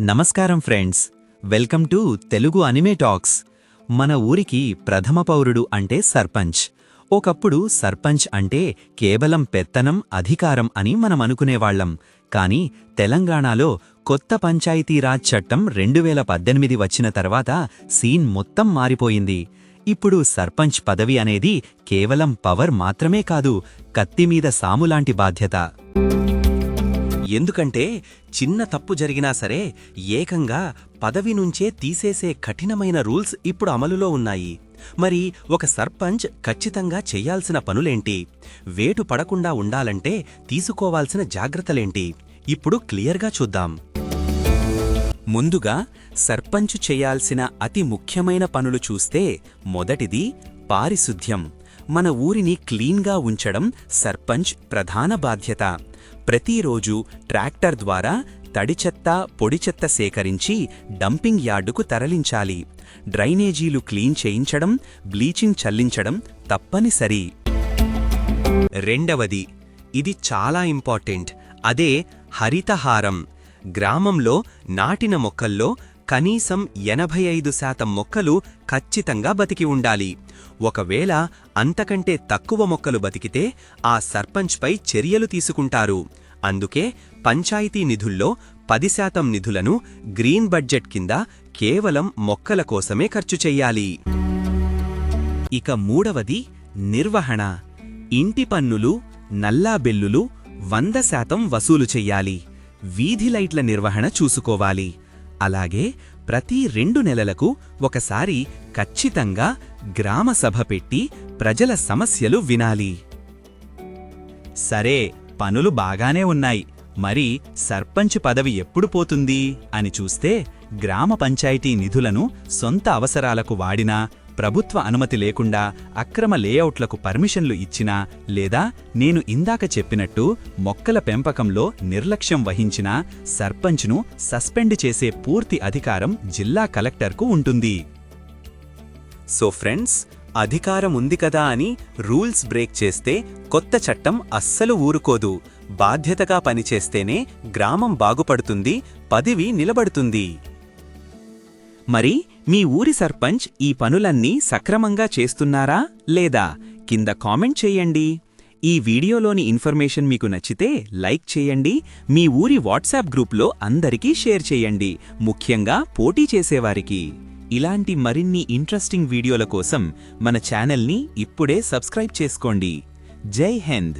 నమస్కారం friends. Welcome to Telugu anime talks. మన ఊరికి ప్రథమ పౌరుడు అంటే సర్పంచ్. ఒకప్పుడు సర్పంచ్ అంటే కేవలం పెత్తనం అధికారం అని మనం అనుకునేవాళ్ళం కానీ తెలంగాణలో కొత్త పంచాయతీరాజ్ చట్టం రెండు వేల పద్దెనిమిది వచ్చిన తర్వాత సీన్ మొత్తం మారిపోయింది. ఇప్పుడు సర్పంచ్ పదవి అనేది కేవలం పవర్ మాత్రమే కాదు కత్తిమీద సాములాంటి బాధ్యత. ఎందుకంటే చిన్న తప్పు జరిగినా సరే ఏకంగా పదవి నుంచే తీసేసే కఠినమైన రూల్స్ ఇప్పుడు అమలులో ఉన్నాయి. మరి ఒక సర్పంచ్ ఖచ్చితంగా చేయాల్సిన పనులేంటి? వేటు పడకుండా ఉండాలంటే తీసుకోవాల్సిన జాగ్రత్తలేంటి? ఇప్పుడు క్లియర్గా చూద్దాం. ముందుగా సర్పంచ్ చేయాల్సిన అతి ముఖ్యమైన పనులు చూస్తే మొదటిది పారిశుద్ధ్యం మన ఊరిని క్లీన్గా ఉంచడం సర్పంచ్ ప్రధాన బాధ్యత. ప్రతిరోజు ట్రాక్టర్ ద్వారా తడిచెత్త పొడిచెత్త సేకరించి డంపింగ్ యార్డుకు తరలించాలి. డ్రైనేజీలు క్లీన్ చేయించడం బ్లీచింగ్ చల్లించడం తప్పనిసరి. రెండవది ఇది చాలా ఇంపార్టెంట్. అదే హరితహారం. గ్రామంలో నాటిన మొక్కల్లో కనీసం ఎనభై ఐదు శాతం మొక్కలు ఖచ్చితంగా బతికి ఉండాలి. ఒకవేళ అంతకంటే తక్కువ మొక్కలు బతికితే ఆ సర్పంచ్పై చర్యలు తీసుకుంటారు. అందుకే పంచాయతీ నిధుల్లో పది శాతం నిధులను గ్రీన్ బడ్జెట్ కింద కేవలం మొక్కల కోసమే ఖర్చు చెయ్యాలి ఇక మూడవది నిర్వహణ. ఇంటి పన్నులు నల్లా బిల్లులు వంద శాతం వసూలు చెయ్యాలి వీధి లైట్ల నిర్వహణ చూసుకోవాలి. అలాగే ప్రతి రెండు నెలలకు ఒకసారి ఖచ్చితంగా గ్రామ సభ పెట్టి ప్రజల సమస్యలు వినాలి. సరే పనులు బాగానే ఉన్నాయి. మరి సర్పంచ్ పదవి ఎప్పుడు పోతుంది? అని చూస్తే గ్రామ పంచాయతీ నిధులను సొంత అవసరాలకు వాడినా ప్రభుత్వ అనుమతి లేకుండా అక్రమ లేఅవుట్లకు పర్మిషన్లు ఇచ్చినా లేదా నేను ఇందాక చెప్పినట్టు మొక్కల పెంపకంలో నిర్లక్ష్యం వహించినా సర్పంచ్ను సస్పెండ్ చేసే పూర్తి అధికారం జిల్లా కలెక్టర్కు ఉంటుంది. సో ఫ్రెండ్స్ అధికారం ఉంది కదా అని రూల్స్ బ్రేక్ చేస్తే కొత్త చట్టం అస్సలు ఊరుకోదు. బాధ్యతగా పనిచేస్తేనే గ్రామం బాగుపడుతుంది పదవి నిలబడుతుంది. మరి మీ ఊరి సర్పంచ్ ఈ పనులన్నీ సక్రమంగా చేస్తున్నారా లేదా? కింద కామెంట్ చేయండి. ఈ వీడియోలోని ఇన్ఫర్మేషన్ మీకు నచ్చితే లైక్ చేయండి. మీ ఊరి వాట్సాప్ గ్రూప్లో అందరికీ షేర్ చేయండి. ముఖ్యంగా పోటీ చేసేవారికి. ఇలాంటి మరిన్ని ఇంట్రెస్టింగ్ వీడియోల కోసం మన ఛానల్ని ఇప్పుడే సబ్స్క్రైబ్ చేసుకోండి. జై హింద్!